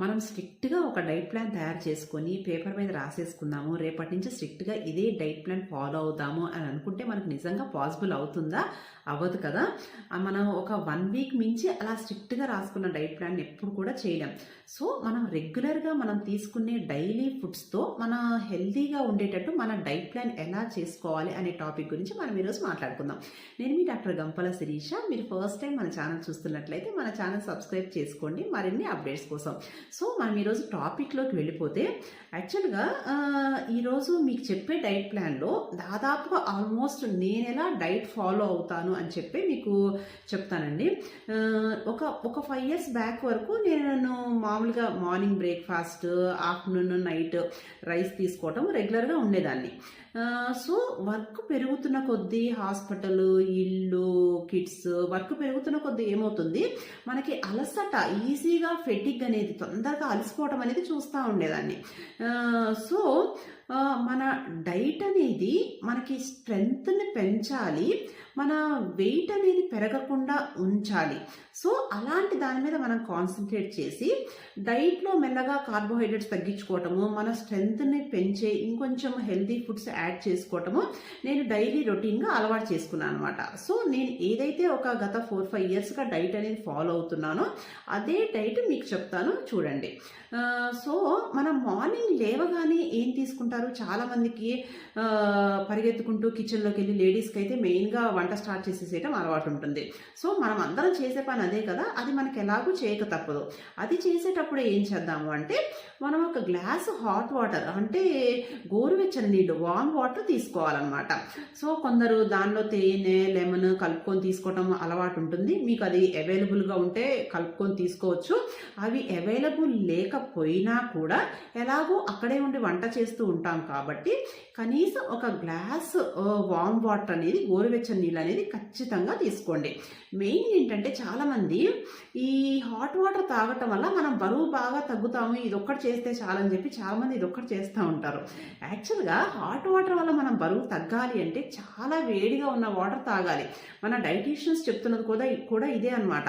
మనం స్ట్రిక్ట్గా ఒక డైట్ ప్లాన్ తయారు చేసుకొని పేపర్ మీద రాసేసుకుందాము రేపటి నుంచి స్ట్రిక్ట్గా ఇదే డైట్ ప్లాన్ ఫాలో అవుదాము అని అనుకుంటే మనకు నిజంగా పాసిబుల్ అవుతుందా? అవ్వదు కదా. మనం ఒక వన్ వీక్ మించి అలా స్ట్రిక్ట్గా రాసుకున్న డైట్ ప్లాన్ ఎప్పుడు కూడా చేయలేం. సో మనం రెగ్యులర్గా మనం తీసుకునే డైలీ ఫుడ్స్తో మన హెల్తీగా ఉండేటట్టు మన డైట్ ప్లాన్ ఎలా చేసుకోవాలి అనే టాపిక్ గురించి మనం ఈరోజు మాట్లాడుకుందాం. నేను మీ డాక్టర్ గంపల శిరీష. మీరు ఫస్ట్ టైం మన ఛానల్ చూస్తున్నట్లయితే మన ఛానల్ సబ్స్క్రైబ్ చేసుకోండి. మరిన్ని అప్డేట్స్ కోసం సో మనం ఈరోజు టాపిక్లోకి వెళ్ళిపోతే యాక్చువల్గా ఈరోజు మీకు చెప్పే డైట్ ప్లాన్లో దాదాపుగా ఆల్మోస్ట్ నేను ఎలా డైట్ ఫాలో అవుతాను అని చెప్పి మీకు చెప్తానండి. ఒక ఒక ఫైవ్ ఇయర్స్ బ్యాక్ వరకు నేను మామూలుగా morning breakfast afternoon night rice తీసుకోవటం రెగ్యులర్గా ఉండేదాన్ని. సో వర్క్ పెరుగుతున్న కొద్దీ హాస్పిటల్ ఇల్లు కిడ్స్ వర్క్ పెరుగుతున్న కొద్దీ ఏమవుతుంది? మనకి అలసట ఈజీగా ఫెటిక్ అనేది తొందరగా అలసిపోవటం అనేది చూస్తూ ఉండేదాన్ని. సో మన డైట్ అనేది మనకి స్ట్రెంగ్త్ని పెంచాలి. మన వెయిట్ అనేది పెరగకుండా ఉంచాలి. సో అలాంటి దాని మీద మనం కాన్సన్ట్రేట్ చేసి డైట్లో మెల్లగా కార్బోహైడ్రేట్స్ తగ్గించుకోవటము మన స్ట్రెంగ్త్ని పెంచే ఇంకొంచెం హెల్తీ ఫుడ్స్ యాడ్ చేసుకోవటము నేను డైలీ రొటీన్గా అలవాటు చేసుకున్నాను అనమాట సో నేను ఏదైతే ఒక గత ఫోర్ ఫైవ్ ఇయర్స్గా డైట్ అనేది ఫాలో అవుతున్నానో అదే డైట్ మీకు చెప్తాను చూడండి. సో మనం మార్నింగ్ లేవగానే ఏం తీసుకుంటారు? చాలామందికి పరిగెత్తుకుంటూ కిచెన్లోకి వెళ్ళి లేడీస్కి అయితే మెయిన్గా వంట స్టార్ట్ చేసేసేయటం అలవాటు ఉంటుంది సో మనం అందరం చేసే పని అదే కదా అది మనకి ఎలాగూ చేయక తప్పదు. అది చేసేటప్పుడు ఏం చేద్దాము అంటే మనం ఒక గ్లాస్ హాట్ వాటర్ అంటే గోరువెచ్చని నీళ్ళు వామ్ వాటర్ తీసుకోవాలన్నమాట. సో కొందరు దానిలో తేనె లెమన్ కలుపుకొని తీసుకోవటం అలవాటు ఉంటుంది మీకు అది అవైలబుల్గా ఉంటే కలుపుకొని తీసుకోవచ్చు. అవి అవైలబుల్ లేకపోయినా కూడా ఎలాగో అక్కడే ఉండి వంట చేస్తూ ఉంటాం కాబట్టి కనీసం ఒక గ్లాస్ వామ్ వాటర్ అనేది గోరువెచ్చని నీళ్ళు అనేది ఖచ్చితంగా తీసుకోండి. మెయిన్ ఏంటంటే చాలామంది ఈ హాట్ వాటర్ తాగటం వల్ల మనం బరువు బాగా తగ్గుతాము ఇది ఒక్కటి చేస్తే చాలని చెప్పి చాలామంది ఇది ఒక్కటి చేస్తూ ఉంటారు. యాక్చువల్గా హాట్ వాటర్ వల్ల మనం బరువు తగ్గాలి అంటే చాలా వేడిగా ఉన్న వాటర్ తాగాలి. మన డైటీషియన్స్ చెప్తున్నది కూడా కూడా ఇదే అనమాట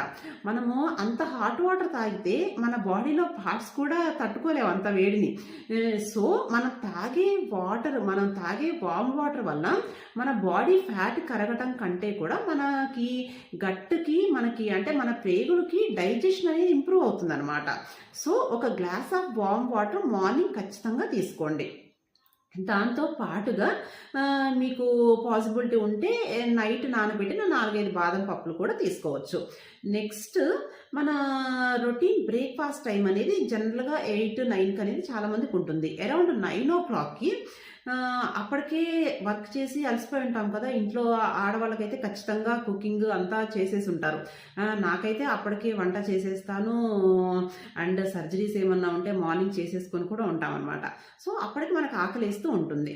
మనము అంత హాట్ వాటర్ తాగితే మన బాడీలో పార్ట్స్ కూడా తట్టుకోలేవు అంత వేడిని. సో మనం తాగే వాటర్ మనం తాగే వామ్ వాటర్ వల్ల మన బాడీ ఫ్యాట్ కరగటం కంటే కూడా మనకి గట్టుకి మనకి అంటే మన పేగులకి డైజెషన్ అనేది ఇంప్రూవ్ అవుతుంది అనమాట సో ఒక glass of warm water morning ఖచ్చితంగా తీసుకోండి. దాంతో పాటుగా మీకు పాసిబిలిటీ ఉంటే నైట్ నానబెట్టిన నాలుగైదు బాదం పప్పులు కూడా తీసుకోవచ్చు. నెక్స్ట్ మన రొటీన్ బ్రేక్ఫాస్ట్ టైం అనేది జనరల్గా ఎయిట్ నైన్కి అనేది చాలామందికి ఉంటుంది. అరౌండ్ నైన్ ఓ క్లాక్కి అప్పటికే వర్క్ చేసి అలసిపోయి ఉంటాం కదా. ఇంట్లో ఆడవాళ్ళకైతే ఖచ్చితంగా కుకింగ్ అంతా చేసేసి ఉంటారు. నాకైతే అప్పటికే వంట చేసేస్తాను. అండ్ సర్జరీస్ ఏమన్నా ఉంటే మార్నింగ్ చేసేసుకొని కూడా ఉంటాం అనమాట సో అప్పటికి మనకు ఆకలిస్తూ ఉంటుంది.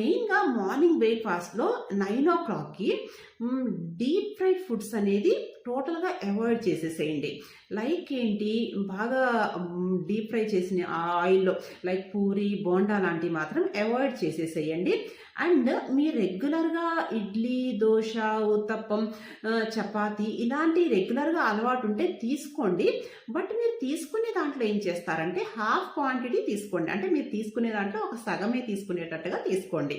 మెయిన్గా మార్నింగ్ బ్రేక్ఫాస్ట్లో నైన్ ఓ క్లాక్కి డీప్ ఫ్రైడ్ ఫుడ్స్ అనేది టోటల్గా అవాయిడ్ చేసేసేయండి. లైక్ ఏంటి? బాగా డీప్ ఫ్రై చేసిన ఆయిల్లో లైక్ పూరి బోండా లాంటివి మాత్రం అవాయిడ్ చేసేసేయండి. అండ్ మీ రెగ్యులర్గా ఇడ్లీ దోశ ఉత్తప్పం చపాతి ఇలాంటి రెగ్యులర్గా అలవాటు ఉంటే తీసుకోండి. బట్ మీరు తీసుకునే దాంట్లో ఏం చేస్తారంటే హాఫ్ క్వాంటిటీ తీసుకోండి. అంటే మీరు తీసుకునే దాంట్లో ఒక సగమే తీసుకునేటట్టుగా తీసుకోండి.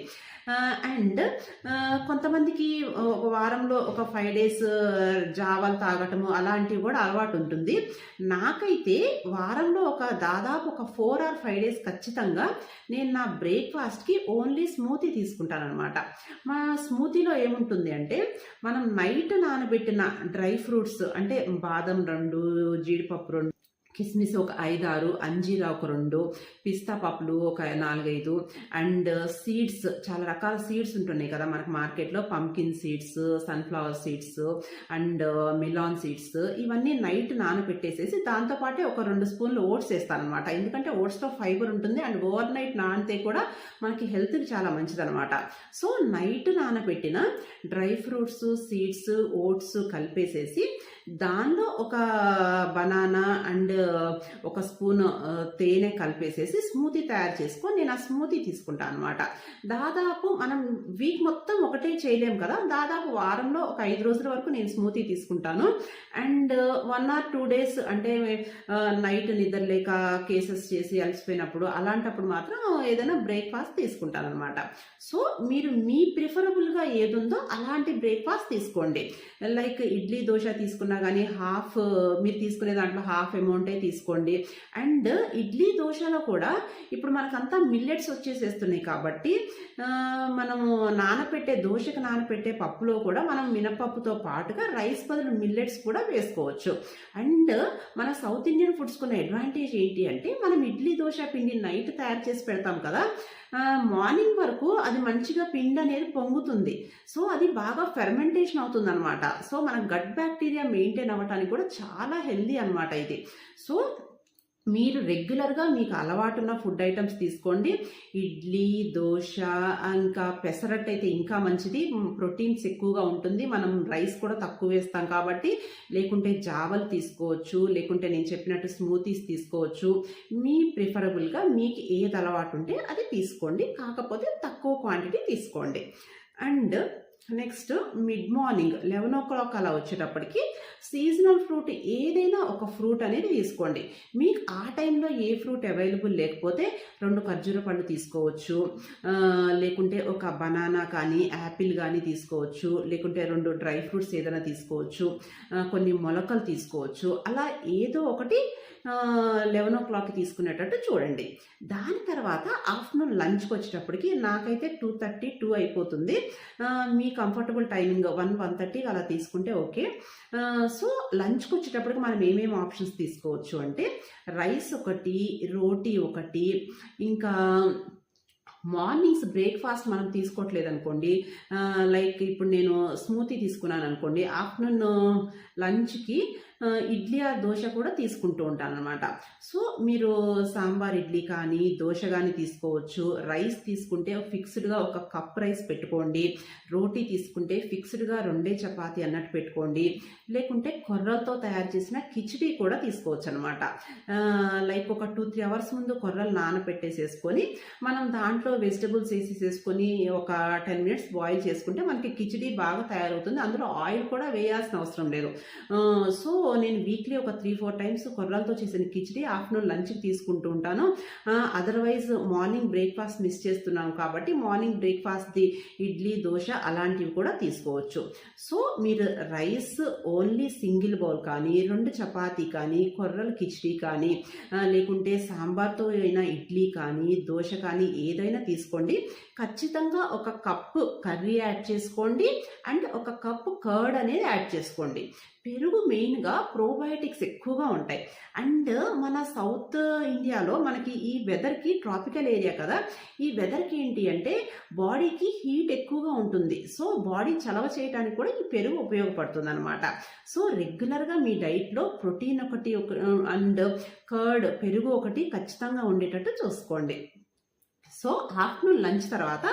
అండ్ కొంతమందికి ఒక వారంలో ఒక ఫైవ్ డేస్ జావాలు తాగటము అలాంటివి కూడా అలవాటు ఉంటుంది. నాకైతే వారంలో ఒక దాదాపు ఒక ఫోర్ ఆర్ ఫైవ్ డేస్ ఖచ్చితంగా నేను నా బ్రేక్ఫాస్ట్కి ఓన్లీ స్మూతీ తీసుకుంటాను అనమాట మా స్మూతీలో ఏముంటుంది అంటే మనం నైట్ నానబెట్టిన డ్రై ఫ్రూట్స్ అంటే బాదం రెండు జీడిపప్పు రెండు కిస్మిస్ ఒక ఐదారు అంజీరా ఒక రెండు పిస్తా పప్పులు ఒక నాలుగైదు అండ్ సీడ్స్ చాలా రకాల సీడ్స్ ఉంటున్నాయి కదా మనకు మార్కెట్లో. Pumpkin seeds sunflower seeds and melon seeds ఇవన్నీ నైట్ నానబెట్టేసేసి దాంతోపాటే ఒక రెండు స్పూన్లు ఓట్స్ వేస్తాను అనమాట ఎందుకంటే ఓట్స్లో ఫైబర్ ఉంటుంది అండ్ ఓవర్ నైట్ నానితే కూడా మనకి హెల్త్కి చాలా మంచిదనమాట సో నైట్ నానబెట్టిన డ్రై ఫ్రూట్స్ సీడ్స్ ఓట్స్ కలిపేసేసి దానిలో ఒక బనానా అండ్ ఒక స్పూన్ తేనె కలిపేసేసి స్మూతీ తయారు చేసుకొని నేను ఆ స్మూతీ తీసుకుంటాను అనమాట దాదాపు మనం వీక్ మొత్తం ఒకటే చేయలేము కదా. దాదాపు వారంలో ఒక ఐదు రోజుల వరకు నేను స్మూతీ తీసుకుంటాను. And one or two days అంటే నైట్ నిద్ర లేక కేసెస్ చేసి అలసిపోయినప్పుడు అలాంటప్పుడు మాత్రం ఏదైనా బ్రేక్ఫాస్ట్ తీసుకుంటాను అనమాట సో మీరు మీ ప్రిఫరబుల్గా ఏదుందో అలాంటి బ్రేక్ఫాస్ట్ తీసుకోండి. లైక్ ఇడ్లీ దోశ తీసుకున్న కానీ హాఫ్ మీరు తీసుకునే దాంట్లో హాఫ్ అమౌంటే తీసుకోండి. అండ్ ఇడ్లీ దోశలో కూడా ఇప్పుడు మనకంతా మిల్లెట్స్ వచ్చేసేస్తున్నాయి కాబట్టి మనము నానపెట్టే దోశకు నానపెట్టే పప్పులో కూడా మనం మినపప్పుతో పాటుగా రైస్ బదులు మిల్లెట్స్ కూడా వేసుకోవచ్చు. అండ్ మన సౌత్ ఇండియన్ ఫుడ్స్కున్న అడ్వాంటేజ్ ఏంటి అంటే మనం ఇడ్లీ దోశ పిండి నైట్ తయారు చేసి పెడతాం కదా మార్నింగ్ వరకు అది మంచిగా పిండి అనేది పొంగుతుంది. సో అది బాగా ఫెర్మెంటేషన్ అవుతుంది అనమాట సో మన గట్ బ్యాక్టీరియా మెయింటైన్ అవ్వటానికి కూడా చాలా హెల్దీ అనమాట ఇది. సో మీరు రెగ్యులర్గా మీకు అలవాటున్న ఫుడ్ ఐటమ్స్ తీసుకోండి. ఇడ్లీ దోశ ఇంకా పెసరట్టు అయితే ఇంకా మంచిది. ప్రోటీన్స్ ఎక్కువగా ఉంటుంది. మనం రైస్ కూడా తక్కువ వేస్తాం కాబట్టి లేకుంటే జావలు తీసుకోవచ్చు లేకుంటే నేను చెప్పినట్టు స్మూతీస్ తీసుకోవచ్చు. మీ ప్రిఫరబుల్గా మీకు ఏది అలవాటు ఉంటే అది తీసుకోండి. కాకపోతే తక్కువ క్వాంటిటీ తీసుకోండి. And next mid morning eleven o'clock అలా వచ్చేటప్పటికి సీజనల్ ఫ్రూట్ ఏదైనా ఒక ఫ్రూట్ అనేది తీసుకోండి. మీకు ఆ టైంలో ఏ ఫ్రూట్ అవైలబుల్ లేకపోతే రెండు ఖర్జూర పండు తీసుకోవచ్చు. లేకుంటే ఒక బనానా కానీ యాపిల్ కానీ తీసుకోవచ్చు. లేకుంటే రెండు డ్రై ఫ్రూట్స్ ఏదైనా తీసుకోవచ్చు. కొన్ని మొలకలు తీసుకోవచ్చు. అలా ఏదో ఒకటి లెవెన్ ఓ క్లాక్కి తీసుకునేటట్టు చూడండి. దాని తర్వాత ఆఫ్టర్నూన్ లంచ్కి వచ్చేటప్పటికి నాకైతే టూ థర్టీ టూ అయిపోతుంది. మీకు మీ కంఫర్టబుల్ టైమింగ్ వన్ వన్ థర్టీకి అలా తీసుకుంటే ఓకే. సో లంచ్కి వచ్చేటప్పటికి మనం ఏమేమి ఆప్షన్స్ తీసుకోవచ్చు అంటే రైస్ ఒకటి రోటీ ఒకటి ఇంకా మార్నింగ్స్ బ్రేక్ఫాస్ట్ మనం తీసుకోవట్లేదు అనుకోండి లైక్ ఇప్పుడు నేను స్మూతీ తీసుకున్నాను అనుకోండి ఆఫ్టర్నూన్ లంచ్కి ఇడ్లీ ఆ దోశ కూడా తీసుకుంటూ ఉంటాను అనమాట సో మీరు సాంబార్ ఇడ్లీ కానీ దోశ కానీ తీసుకోవచ్చు. రైస్ తీసుకుంటే ఫిక్స్డ్గా ఒక కప్ రైస్ పెట్టుకోండి. రోటీ తీసుకుంటే ఫిక్స్డ్గా రెండే చపాతి అన్నట్టు పెట్టుకోండి. లేకుంటే కొర్రలతో తయారు చేసిన కిచిడీ కూడా తీసుకోవచ్చు అనమాట లైక్ ఒక టూ త్రీ అవర్స్ ముందు కొర్రలు నానబెట్టేసేసుకొని మనం దాంట్లో వెజిటబుల్స్ వేసేసేసుకొని ఒక టెన్ మినిట్స్ బాయిల్ చేసుకుంటే మనకి కిచిడీ బాగా తయారవుతుంది. అందులో ఆయిల్ కూడా వేయాల్సిన అవసరం లేదు. సో నేను వీక్లీ ఒక త్రీ ఫోర్ టైమ్స్ కొర్రలతో చేసిన కిచిడి ఆఫ్టర్నూన్ లంచ్కి తీసుకుంటూ ఉంటాను. అదర్వైజ్ మార్నింగ్ బ్రేక్ఫాస్ట్ మిస్ చేస్తున్నాం కాబట్టి మార్నింగ్ బ్రేక్ఫాస్ట్ది ఇడ్లీ దోశ అలాంటివి కూడా తీసుకోవచ్చు. సో మీరు రైస్ ఓన్లీ సింగిల్ బౌల్ కానీ రెండు చపాతీ కానీ కొర్రల కిచిడి కానీ లేకుంటే సాంబార్తో అయినా ఇడ్లీ కానీ దోశ కానీ ఏదైనా తీసుకోండి. ఖచ్చితంగా ఒక కప్పు కర్రీ యాడ్ చేసుకోండి. అండ్ ఒక కప్పు కర్డ్ అనేది యాడ్ చేసుకోండి. పెరుగు మెయిన్గా ప్రోబయోటిక్స్ ఎక్కువగా ఉంటాయి. అండ్ మన సౌత్ ఇండియాలో మనకి ఈ వెదర్కి ట్రాపికల్ ఏరియా కదా ఈ వెదర్కి ఏంటి అంటే బాడీకి హీట్ ఎక్కువగా ఉంటుంది. సో బాడీ చలవ చేయడానికి కూడా ఈ పెరుగు ఉపయోగపడుతుంది అనమాట సో రెగ్యులర్గా మీ డైట్లో ప్రోటీన్ ఒకటి ఒక అండ్ కర్డ్ పెరుగు ఒకటి ఖచ్చితంగా ఉండేటట్టు చూసుకోండి. సో ఆఫ్టర్నూన్ లంచ్ తర్వాత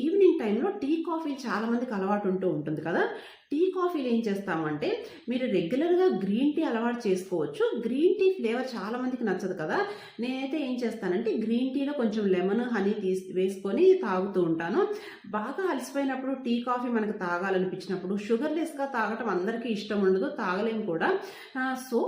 ఈవినింగ్ టైంలో టీ కాఫీ చాలామందికి అలవాటు ఉంటూ ఉంటుంది కదా. టీ కాఫీలు ఏం చేస్తామంటే మీరు రెగ్యులర్గా గ్రీన్ టీ అలవాటు చేసుకోవచ్చు. గ్రీన్ టీ ఫ్లేవర్ చాలా మందికి నచ్చదు కదా. నేనైతే ఏం చేస్తానంటే గ్రీన్ టీలో కొంచెం లెమన్ హనీ తీసి వేసుకొని తాగుతూ ఉంటాను. బాగా అలసిపోయినప్పుడు టీ కాఫీ మనకు తాగాలనిపించినప్పుడు షుగర్లెస్గా తాగటం అందరికీ ఇష్టం ఉండదు తాగలేము కూడా. సో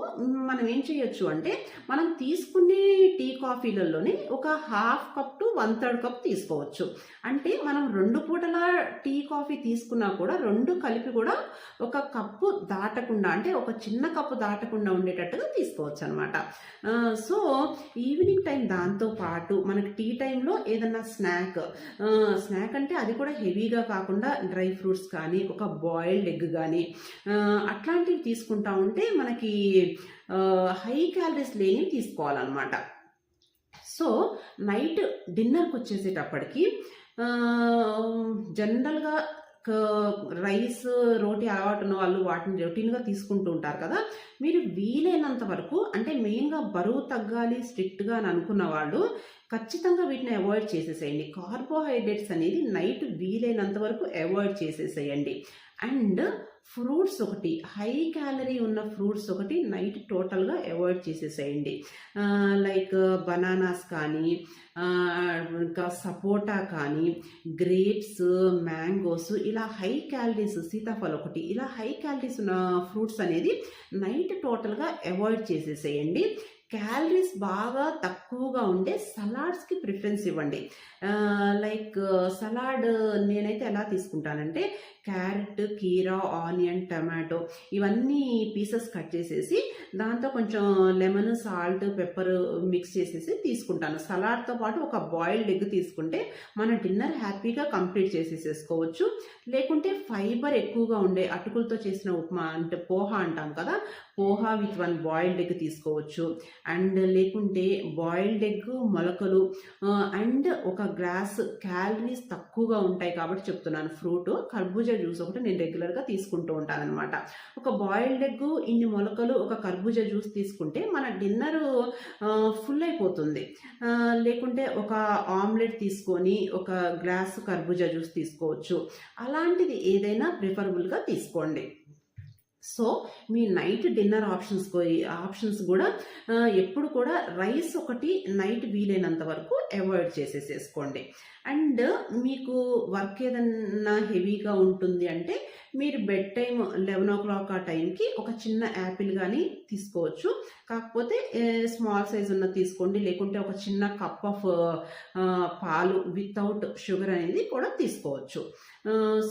మనం ఏం చేయొచ్చు అంటే మనం తీసుకునే టీ కాఫీలలోనే ఒక half cup to one third cup తీసుకోవచ్చు. అంటే మనం రెండు పూటల టీ కాఫీ తీసుకున్నా కూడా రెండు కలిపి కూడా ఒక కప్పు దాటకుండా అంటే ఒక చిన్న కప్పు దాటకుండా ఉండేటట్టుగా తీసుకోవచ్చు అనమాట సో ఈవినింగ్ టైం దాంతో పాటు మనకి టీ టైంలో ఏదన్నా స్నాక్ స్నాక్ అంటే అది కూడా హెవీగా కాకుండా డ్రై ఫ్రూట్స్ కానీ ఒక బాయిల్డ్ ఎగ్ కానీ అట్లాంటివి తీసుకుంటా ఉంటే మనకి హై క్యాలరీస్ లేనివి తీసుకోవాలన్నమాట. సో నైట్ డిన్నర్కి వచ్చేసేటప్పటికి జనరల్గా రైస్ రోటీ అలవాటు ఉన్న వాళ్ళు వాటిని రొటీన్గా తీసుకుంటూ ఉంటారు కదా. మీరు వీలైనంత వరకు అంటే మెయిన్గా బరువు తగ్గాలి స్ట్రిక్ట్గా అని అనుకున్న వాళ్ళు ఖచ్చితంగా వీటిని అవాయిడ్ చేసేసేయండి. కార్బోహైడ్రేట్స్ అనేది నైట్ వీలైనంత వరకు అవాయిడ్ చేసేసేయండి. అండ్ ఫ్రూట్స్ ఒకటి హై క్యాలరీ ఉన్న ఫ్రూట్స్ ఒకటి నైట్ టోటల్గా అవాయిడ్ చేసేసేయండి. లైక్ బనానాస్ కానీ ఇంకా సపోటా కానీ గ్రేప్స్ మ్యాంగోస్ ఇలా హై క్యాలరీస్ సీతాఫలం ఒకటి ఇలా హై క్యాలరీస్ ఉన్న ఫ్రూట్స్ అనేది నైట్ టోటల్గా అవాయిడ్ చేసేసేయండి. క్యాలరీస్ బాగా తక్కువగా ఉండే సలాడ్స్కి ప్రిఫరెన్స్ ఇవ్వండి. లైక్ సలాడ్ నేనైతే ఎలా తీసుకుంటానంటే క్యారెట్ కీరా ఆనియన్ టమాటో ఇవన్నీ పీసెస్ కట్ చేసేసి దాంతో కొంచెం లెమన్ సాల్ట్ పెప్పర్ మిక్స్ చేసేసి తీసుకుంటాను. సలాడ్తో పాటు ఒక బాయిల్డ్ ఎగ్ తీసుకుంటే మన డిన్నర్ హ్యాపీగా కంప్లీట్ చేసేసేసుకోవచ్చు. లేకుంటే ఫైబర్ ఎక్కువగా ఉండే అటుకులతో చేసిన ఉప్మా అంటే పోహా అంటాం కదా poha with one boiled egg తీసుకోవచ్చు. అండ్ లేకుంటే బాయిల్డ్ ఎగ్ మొలకలు అండ్ ఒక గ్లాస్ క్యాలరీస్ తక్కువగా ఉంటాయి కాబట్టి చెప్తున్నాను. ఫ్రూట్ కర్బూజ జ్యూస్ ఒకటి నేను రెగ్యులర్గా తీసుకుంటూ ఉంటాను అనమాట ఒక బాయిల్డ్ ఎగ్ ఇన్ని మొలకలు ఒక కర్బూజా జ్యూస్ తీసుకుంటే మన డిన్నర్ ఫుల్ అయిపోతుంది. లేకుంటే ఒక ఆమ్లెట్ తీసుకొని ఒక గ్లాస్ కర్బూజా జ్యూస్ తీసుకోవచ్చు. అలాంటిది ఏదైనా ప్రిఫరబుల్గా తీసుకోండి. సో మీ నైట్ డిన్నర్ ఆప్షన్స్ ఆప్షన్స్ కూడా ఎప్పుడు కూడా రైస్ ఒకటి నైట్ వీలైనంత వరకు అవాయిడ్ చేసేసేసుకోండి. అండ్ మీకు వర్క్ ఏదన్నా హెవీగా ఉంటుంది అంటే మీరు bed time eleven o'clock ఆ టైంకి ఒక చిన్న యాపిల్ కానీ తీసుకోవచ్చు. కాకపోతే స్మాల్ సైజ్ ఉన్న తీసుకోండి. లేకుంటే ఒక చిన్న కప్ ఆఫ్ పాలు వితౌట్ షుగర్ అనేది కూడా తీసుకోవచ్చు.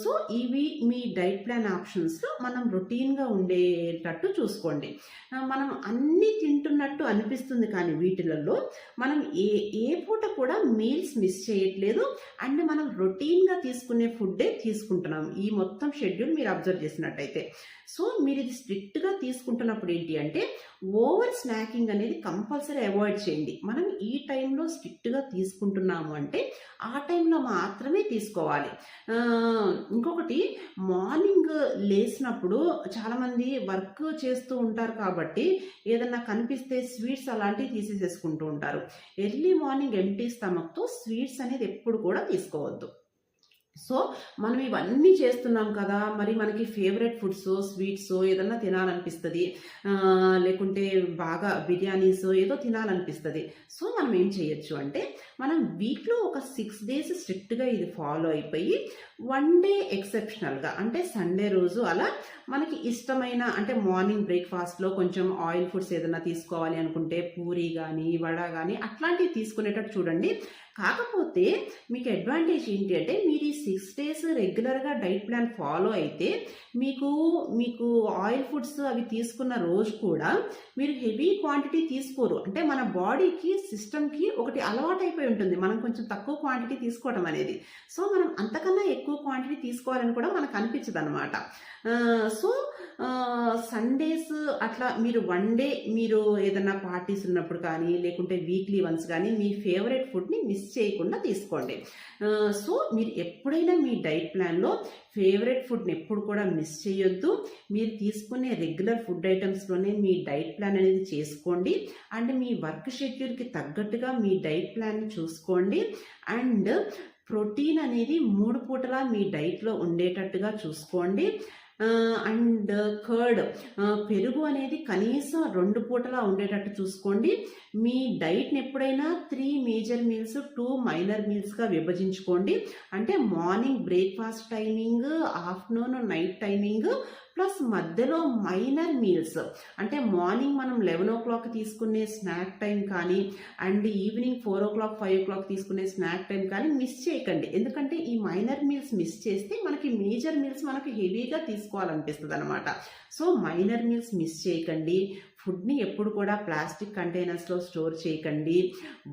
సో ఇవి మీ డైట్ ప్లాన్ ఆప్షన్స్లో మనం రొటీన్గా ఉండేటట్టు చూసుకోండి. మనం అన్నీ తింటున్నట్టు అనిపిస్తుంది కానీ వీటిలలో మనం ఏ ఏ పూట కూడా మీల్స్ మిస్ చేయట్లేదు. అండ్ మనం రొటీన్గా తీసుకునే ఫుడ్డే తీసుకుంటున్నాం. ఈ మొత్తం షెడ్యూల్ మీరు అబ్జర్వ్ చేసినట్టయితే. సో మీరు ఇది స్ట్రిక్ట్గా తీసుకుంటున్నప్పుడు ఏంటి అంటే ఓవర్ స్నాకింగ్ అనేది కంపల్సరీ అవాయిడ్ చేయండి. మనం ఈ టైంలో స్ట్రిక్ట్గా తీసుకుంటున్నాము అంటే ఆ టైంలో మాత్రమే తీసుకోవాలి. ఇంకొకటి మార్నింగ్ లేచినప్పుడు చాలామంది వర్క్ చేస్తూ ఉంటారు కాబట్టి ఏదన్నా కనిపిస్తే స్వీట్స్ అలాంటివి తీసేసేసుకుంటూ ఉంటారు. ఎర్లీ మార్నింగ్ ఎంటీ స్టమక్తో స్వీట్స్ అనేది ఎప్పుడు కూడా తీసుకోవద్దు. సో మనం ఇవన్నీ చేస్తున్నాం కదా మరి మనకి ఫేవరెట్ ఫుడ్స్ స్వీట్స్ ఏదన్నా తినాలనిపిస్తుంది. లేకుంటే బాగా బిర్యానీస్ ఏదో తినాలనిపిస్తుంది. సో మనం ఏం చేయొచ్చు అంటే మనం వీక్లో ఒక సిక్స్ డేస్ స్ట్రిక్ట్గా ఇది ఫాలో అయిపోయి వన్ డే ఎక్సెప్షనల్గా అంటే సండే రోజు అలా మనకి ఇష్టమైన అంటే మార్నింగ్ బ్రేక్ఫాస్ట్లో కొంచెం ఆయిల్ ఫుడ్స్ ఏదైనా తీసుకోవాలి అనుకుంటే పూరి కానీ వడ కానీ అట్లాంటివి తీసుకునేటట్టు చూడండి. కాకపోతే మీకు అడ్వాంటేజ్ ఏంటి అంటే మీరు ఈ సిక్స్ డేస్ రెగ్యులర్గా డైట్ ప్లాన్ ఫాలో అయితే మీకు మీకు ఆయిల్ ఫుడ్స్ అవి తీసుకున్న రోజు కూడా మీరు హెవీ క్వాంటిటీ తీసుకోరు. అంటే మన బాడీకి సిస్టమ్కి ఒకటి అలవాటు అయిపోయి ఉంటుంది. మనం కొంచెం తక్కువ క్వాంటిటీ తీసుకోవడం అనేది. సో మనం అంతకన్నా ఎక్కువ క్వాంటిటీ తీసుకోవాలని కూడా మనకు అనిపించదు అనమాట సో సండేస్ అట్లా మీరు వన్ డే మీరు ఏదైనా పార్టీస్ ఉన్నప్పుడు కానీ లేకుంటే వీక్లీ వన్స్ కానీ మీ ఫేవరెట్ ఫుడ్ని మిస్ చేయకుండా తీసుకోండి. సో మీరు ఎప్పుడైనా మీ డైట్ ప్లాన్లో ఫేవరెట్ ఫుడ్ని ఎప్పుడు కూడా మిస్ చేయొద్దు. మీరు తీసుకునే రెగ్యులర్ ఫుడ్ ఐటమ్స్లోనే మీ డైట్ ప్లాన్ అనేది చేసుకోండి. అండ్ మీ వర్క్ షెడ్యూల్కి తగ్గట్టుగా మీ డైట్ ప్లాన్ చూసుకోండి. అండ్ ప్రోటీన్ అనేది మూడు పూటలా మీ డైట్లో ఉండేటట్టుగా చూసుకోండి. And curd. పెరుగు అనేది కనీసం రెండు పూటలా ఉండేటట్టు చూసుకోండి. మీ డైట్ని ఎప్పుడైనా three major meals two minor మీల్స్గా విభజించుకోండి. అంటే morning breakfast timing afternoon night timing plus మధ్యలో మైనర్ మీల్స్. అంటే మార్నింగ్ మనం లెవెన్ ఓ క్లాక్ తీసుకునే స్నాక్ టైం కానీ and evening four o'clock five o'clock తీసుకునే స్నాక్ టైం కానీ మిస్ చేయకండి. ఎందుకంటే ఈ మైనర్ మీల్స్ మిస్ చేస్తే మనకి మేజర్ మీల్స్ మనకి హెవీగా తీసుకోవాలనిపిస్తుంది అనమాట సో మైనర్ మీల్స్ మిస్ చేయకండి. ఫుడ్ని ఎప్పుడు కూడా ప్లాస్టిక్ కంటైనర్స్లో స్టోర్ చేయకండి.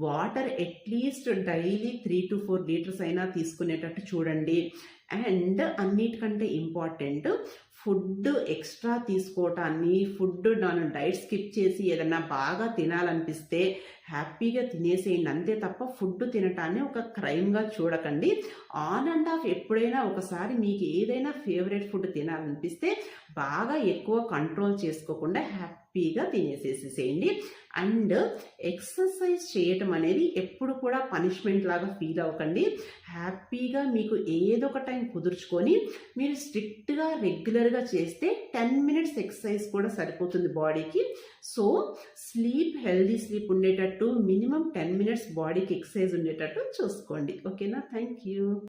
Water at least daily three to four litres అయినా తీసుకునేటట్టు చూడండి. అండ్ అన్నిటికంటే ఇంపార్టెంట్ ఫుడ్ ఎక్స్ట్రా తీసుకోవటాన్ని ఫుడ్ నన్ను డైట్ స్కిప్ చేసి ఏదన్నా బాగా తినాలనిపిస్తే హ్యాపీగా తినేసేయండి. అంతే తప్ప ఫుడ్ తినటాన్ని ఒక క్రైమ్గా చూడకండి. ఆన్ అండ్ ఆఫ్ ఎప్పుడైనా ఒకసారి మీకు ఏదైనా ఫేవరెట్ ఫుడ్ తినాలనిపిస్తే బాగా ఎక్కువ కంట్రోల్ చేసుకోకుండా హ్యాపీగా తినేసేసేసేయండి. అండ్ ఎక్సర్సైజ్ చేయటం అనేది ఎప్పుడు కూడా పనిష్మెంట్ లాగా ఫీల్ అవ్వకండి. హ్యాపీగా మీకు ఏదో ఒక టైం కుదుర్చుకొని మీరు స్ట్రిక్ట్గా రెగ్యులర్గా రెగ్యులర్గా చేస్తే టెన్ మినిట్స్ ఎక్సర్సైజ్ కూడా సరిపోతుంది బాడీకి. సో స్లీప్ హెల్దీ స్లీప్ ఉండేటట్టు మినిమం టెన్ మినిట్స్ బాడీకి ఎక్సర్సైజ్ ఉండేటట్టు చూసుకోండి. ఓకేనా? Thank you.